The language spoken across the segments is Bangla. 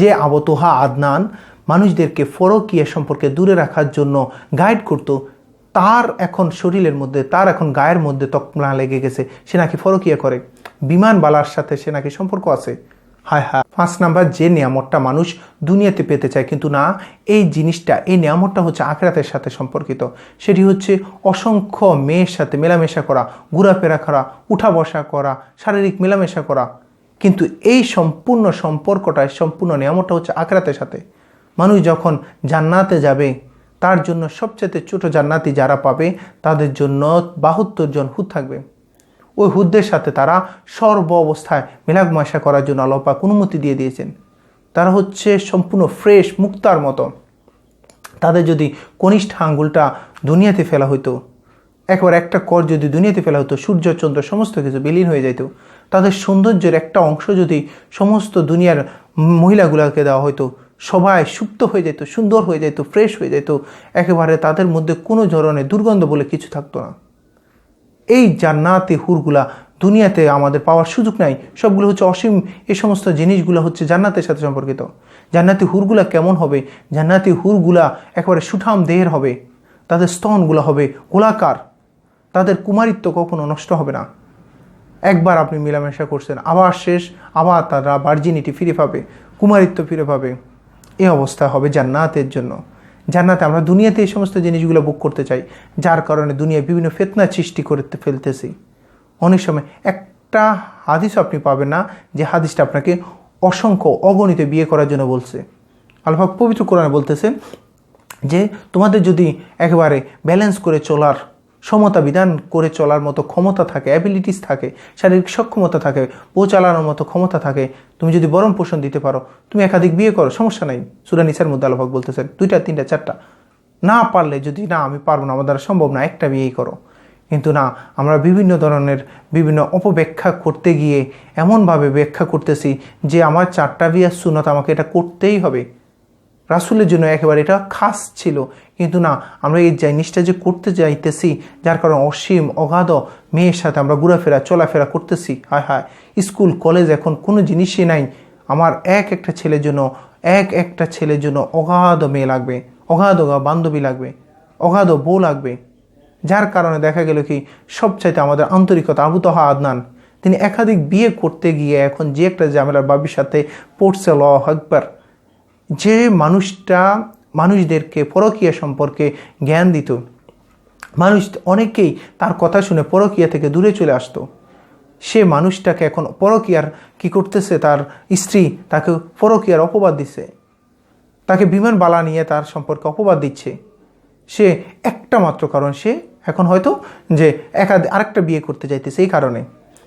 যে আবতোহা আদনান মানুষদেরকে ফরকিয়া সম্পর্কে দূরে রাখার জন্য গাইড করতো, তার এখন শরীরের মধ্যে, তার এখন গায়ের মধ্যে তকমা লেগে গেছে, সে নাকি ফরকিয়া করে। বিমান বালার সাথে সে নাকি সম্পর্ক আছে। হায় হায়। পাঁচ নাম্বার, যে নিয়ামতটা মানুষ দুনিয়াতে পেতে চায়, কিন্তু না, এই জিনিসটা, এই নিয়ামতটা হচ্ছে আখরাতের সাথে সম্পর্কিত। সেটি হচ্ছে অসংখ্য মেয়ের সাথে মেলামেশা করা, ঘোরাফেরা করা, উঠা বসা করা, শারীরিক মেলামেশা করা। কিন্তু এই সম্পূর্ণ সম্পর্কটা সম্পূর্ণ নিয়ামতটা হচ্ছে আখরাতের সাথে। মানুষ যখন জান্নাতে যাবে, তার জন্য সবচেয়ে ছোট জান্নাতি যারা পাবে, তাদের জন্য বাহাত্তর জন হুদ থাকবে। ওই হুদদের সাথে তারা সর্ব অবস্থায় মেলাগমাশা করার জন্য আল্লাপাক অনুমতি দিয়ে দিয়েছেন। তারা হচ্ছে সম্পূর্ণ ফ্রেশ, মুক্তার মতো। তাদের যদি কনিষ্ঠ আঙ্গুলটা দুনিয়াতে ফেলা হতো একবার একটা কর যদি দুনিয়াতে ফেলা হতো, সূর্য, চন্দ্র, সমস্ত কিছু বিলীন হয়ে যেত তাদের সৌন্দর্যের একটা অংশ যদি সমস্ত দুনিয়ার মহিলাগুলোকে দেওয়া হতো সবাই সুপ্ত হয়ে যেত সুন্দর হয়ে যেত ফ্রেশ হয়ে যেত একেবারে তাদের মধ্যে কোনো ধরনের দুর্গন্ধ বলে কিছু থাকতো না। এই জান্নাতে হুরগুলা দুনিয়াতে আমাদের পাওয়ার সুযোগ নাই। সবগুলো হচ্ছে অসীম এ সমস্ত জিনিসগুলো হচ্ছে জান্নাতের সাথে সম্পর্কিত। জান্নাতি হুরগুলা কেমন হবে? জান্নাতি হুরগুলা একেবারে সুঠাম দেহের হবে। তাদের স্তনগুলো হবে গোলাকার। তাদের কুমারিত্ব কখনো নষ্ট হবে না। একবার আপনি মেলামেশা করছেন, আবার শেষ, আবার তারা ভার্জিনিটি ফিরে পাবে, কুমারিত্ব ফিরে পাবে। এই অবস্থা হবে জান্নাতের জন্য। জান্নাতে আমরা দুনিয়াতে এই সমস্ত জিনিসগুলো বুক করতে চাই, যার কারণে দুনিয়ায় বিভিন্ন ফেতনা সৃষ্টি করতে ফেলতেছি। অনেক সময় একটা হাদিস আপনি পাবেন না, যে হাদিসটা আপনাকে অসংখ্য অগণিত বিয়ে করার জন্য বলছে। আলফা পবিত্র কোরআনে বলতেছে যে, তোমাদের যদি একবারে ব্যালেন্স করে চলার সমতা বিধান করে চলার মতো ক্ষমতা থাকে অ্যাবিলিটিস থাকে, শারীরিক সক্ষমতা থাকে, বউ চালানোর মতো ক্ষমতা থাকে। তুমি যদি বরম পোষণ দিতে পারো, তুমি একাধিক বিয়ে করো, সমস্যা নাই। সুরানিসার মধ্যে আলোভাগ বলতেছেন, দুইটা, তিনটা, চারটা। না পারলে যদি, না, আমি পারব না, আমার দ্বারা সম্ভব না, একটা বিয়েই করো। কিন্তু না, আমরা বিভিন্ন ধরনের, বিভিন্ন অপব্যাখ্যা করতে গিয়ে এমনভাবে ব্যাখ্যা করতেছি যে আমার চারটা বিয়ার সুনত আমাকে এটা করতেই হবে। রাসুলের জন্য একেবারে এটা খাস ছিল। কিন্তু না, আমরা এই জিনিসটা যে করতে যাইতেছি, যার কারণে অসীম, অগাধ মেয়ের সাথে আমরা ঘোরাফেরা, চলাফেরা করতেছি। হায় হায়, স্কুল, কলেজ এখন কোনো জিনিসই নাই। আমার এক একটা ছেলের জন্য, এক একটা ছেলের জন্য অগাধ মেয়ে লাগবে, অগাধ অগা বান্ধবী লাগবে, অগাধ বউ লাগবে। যার কারণে দেখা গেল কি, সবচাইতে আমাদের আন্তরিকতা আবু তহা আদনান। তিনি একাধিক বিয়ে করতে গিয়ে এখন যে একটা জামেলার বাবির সাথে পড়ছে ল আকবার। যে মানুষটা মানুষদেরকে পরকীয়া সম্পর্কে জ্ঞান দিত। মানুষ অনেকেই তার কথা শুনে পরকীয়া থেকে দূরে চলে আসতো। সে মানুষটাকে এখন পরকীয়ার কি করতেছে? তার স্ত্রী তাকে পরকীয়ার অপবাদ দিচ্ছে তাকে বিমান বালা নিয়ে তার সম্পর্কে অপবাদ দিচ্ছে। সে একটা মাত্র কারণ, সে এখন হয়তো যে একাধ আরেকটা বিয়ে করতে চাইতেছে এই কারণে।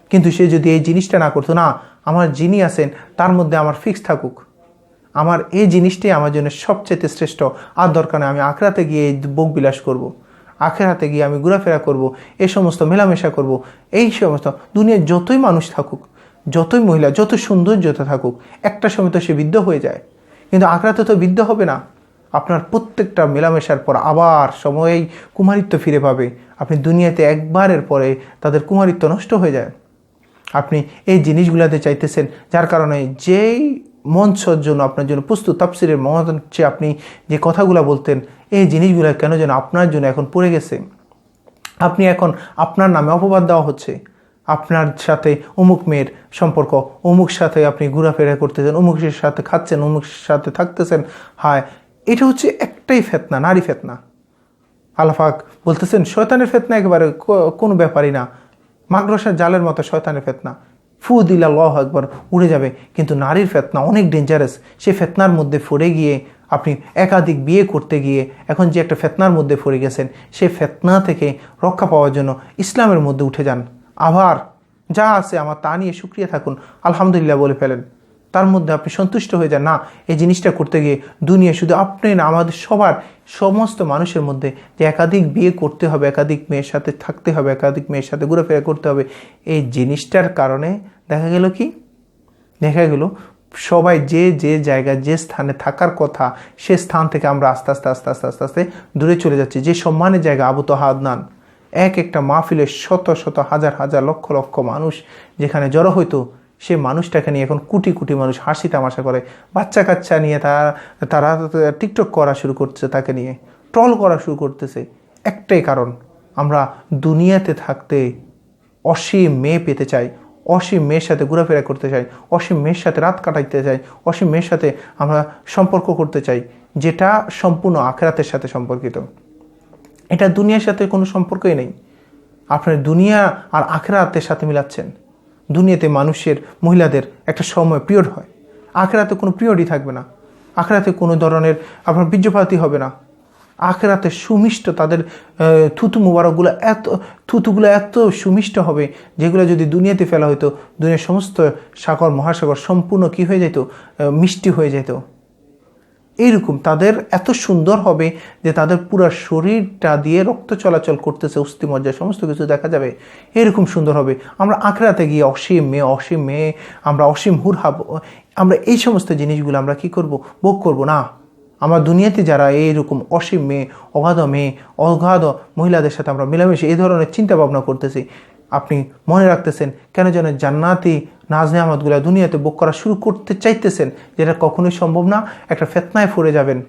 কিন্তু সে যদি এই জিনিসটা না করতো, না, আমার যিনি আছেন, তার মধ্যে আমার ফিক্স থাকুক। আমার এই জিনিসটাই আমার জন্য সবচেয়ে শ্রেষ্ঠ। আর দরকার আমি আখড়াতে গিয়ে বোক বিলাস করব। আখেরাতে গিয়ে আমি ঘোরাফেরা করব, এই সমস্ত মেলামেশা করব। এই সমস্ত দুনিয়ার যতই মানুষ থাকুক, যতই মহিলা যত সৌন্দর্যতা থাকুক, একটা সময় তো সে বিদ্ধ হয়ে যায়। কিন্তু আখড়াতে তো বৃদ্ধ হবে না। আপনার প্রত্যেকটা মেলামেশার পর আবার সময়েই কুমারিত্ব ফিরে পাবে। আপনি দুনিয়াতে একবারের পরে তাদের কুমারিত্ব নষ্ট হয়ে যায়। আপনি এই জিনিসগুলোতে চাইতেছেন, যার কারণে যেই মঞ্চর জন্য, আপনার জন্য প্রস্তুত। তাপসিরের মঞ্চে আপনি যে কথাগুলো বলতেন, এই জিনিসগুলো কেন যেন আপনার জন্য এখন পড়ে গেছে। আপনি এখন আপনার নামে অপবাদ দেওয়া হচ্ছে। আপনার সাথে অমুক মেয়ের সম্পর্ক, অমুক সাথে আপনি ঘোরাফেরা করতেছেন অমুকের সাথে খাচ্ছেন, অমুক সাথে থাকতেছেন। হায়, এটা হচ্ছে একটাই ফেতনা, নারী ফেতনা। আলাফাক বলতেছেন, শয়তানের ফেতনা একেবারে কোনো ব্যাপারই না। মাগ্রসার জালের মতো শয়তানের ফেতনা। ফু দিলা একবার উড়ে যাবে। কিন্তু নারীর ফেতনা অনেক ডেঞ্জারাস সে ফেতনার মধ্যে পড়ে গিয়ে আপনি একাধিক বিয়ে করতে গিয়ে এখন যে একটা ফেতনার মধ্যে পড়ে গেছেন, সে ফেতনা থেকে রক্ষা পাওয়ার জন্য ইসলামের মধ্যে উঠে যান। আবার যা আছে আমার তা নিয়ে সুক্রিয়া থাকুন। আলহামদুলিল্লাহ বলে ফেলেন। তার মধ্যে আপনি সন্তুষ্ট হয়ে যান, না, এই জিনিসটা করতে গিয়ে দুনিয়া শুধু আপনি না, আমাদের সবার সমস্ত মানুষের মধ্যে যে একাধিক বিয়ে করতে হবে, একাধিক মেয়ের সাথে থাকতে হবে, একাধিক মেয়ের সাথে ঘুরেফেরা করতে হবে, এই জিনিসটার কারণে দেখা গেল কি? দেখা গেল সবাই যে যে জায়গায়, যে স্থানে থাকার কথা, সে স্থান থেকে আমরা আস্তে আস্তে আস্তে আস্তে আস্তে আস্তে দূরে চলে যাচ্ছি। যে সম্মানের জায়গা আবু তো হাদনান এক একটা মাহফিলের শত শত, হাজার হাজার লক্ষ লক্ষ মানুষ যেখানে জড়ো হইতো সে মানুষটাকে নিয়ে এখন কোটি কোটি মানুষ হাসি তামাশা করে, বাচ্চা কাচ্চা নিয়ে তারা তারা টিকটক করা শুরু করছে তাকে নিয়ে, ট্রল করা শুরু করতেছে। একটাই কারণ, আমরা দুনিয়াতে থাকতে অসীম মেয়ে পেতে চাই, অসীম মেয়ের সাথে ঘোরাফেরা করতে চাই, অসীম মেয়ের সাথে রাত কাটাইতে চাই, অসীম মেয়ের সাথে আমরা সম্পর্ক করতে চাই, যেটা সম্পূর্ণ আখেরাতের সাথে সম্পর্কিত। এটা দুনিয়ার সাথে কোনো সম্পর্কই নেই। আপনার দুনিয়া আর আখেরাতের সাথে মিলাচ্ছেন। দুনিয়াতে মানুষের, মহিলাদের একটা সময় পিরিয়ড হয়। আখেরাতে কোনো পিরিয়ডই থাকবে না। আখেরাতে কোনো ধরনের আপনার বীর্যপাতি হবে না। আখেরাতে সুমিষ্ট তাদের থুতু মুবারকগুলো এত, থুতুগুলো এত সুমিষ্ট হবে, যেগুলো যদি দুনিয়াতে ফেলা হতো দুনিয়ার সমস্ত সাগর, মহাসাগর সম্পূর্ণ কি হয়ে যেত মিষ্টি হয়ে যেত এইরকম তাদের এত সুন্দর হবে যে তাদের পুরো শরীরটা দিয়ে রক্ত চলাচল করতেছে অস্থিমজ্জা সমস্ত কিছু দেখা যাবে। এরকম সুন্দর হবে। আমরা আখড়াতে গিয়ে অসীম মেয়ে অসীম মেয়ে আমরা অসীম হুর হাব আমরা এই সমস্ত জিনিসগুলো আমরা কি করব? ভোগ করব না। আমার দুনিয়াতে যারা এইরকম অসীম মেয়ে অগাধ মেয়ে অগাধ মহিলাদের সাথে আমরা মিলামিশে এই ধরনের চিন্তা ভাবনা করতেছি আপনি মনে রাখতেছেন কেন যেন জান্নাতি নাজ নেয়ামতগুলো দুনিয়াতে বুক করা শুরু করতে চাইতেছেন যেটা কখনোই সম্ভব না, একটা ফেতনায় পড়ে যাবেন।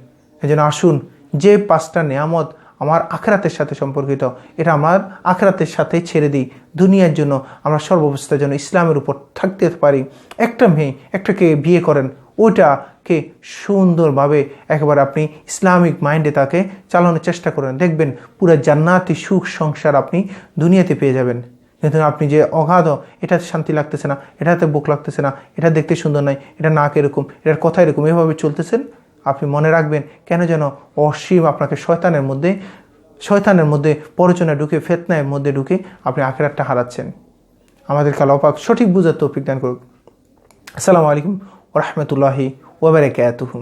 এই জন্য আসুন, যে পাঁচটা নেয়ামত আমার আখরাতের সাথে সম্পর্কিত, এটা আমার আখরাতের সাথে ছেড়ে দিই। দুনিয়ার জন্য আমরা সর্বাবস্থার জন্য ইসলামের উপর থাকতে পারি। একটা মেয়ে একটাকে বিয়ে করেন, ওইটাকে সুন্দরভাবে একবার আপনি ইসলামিক মাইন্ডে তাকে চালানোর চেষ্টা করেন। দেখবেন পুরো জান্নাতি সুখ সংসার আপনি দুনিয়াতে পেয়ে যাবেন। কিন্তু আপনি যে অগাধ, এটাতে শান্তি লাগতেছে না, এটাতে বুক লাগতেছে না, এটা দেখতে সুন্দর নয় এটা নাক এরকম, এটার কথা এরকম, এভাবে চলতেছেন, আপনি মনে রাখবেন কেন যেন অসীম আপনাকে শয়তানের মধ্যে শয়তানের মধ্যে পরচনায় ঢুকে ফেতনায়ের মধ্যে ঢুকে আপনি আখেরাতটা হারাচ্ছেন। আমাদের কালাপাক সঠিক বুঝার তৌফিক দান করুক। আসসালামু আলাইকুম ওরহমতুল্লাহি ওবরাকাতুহু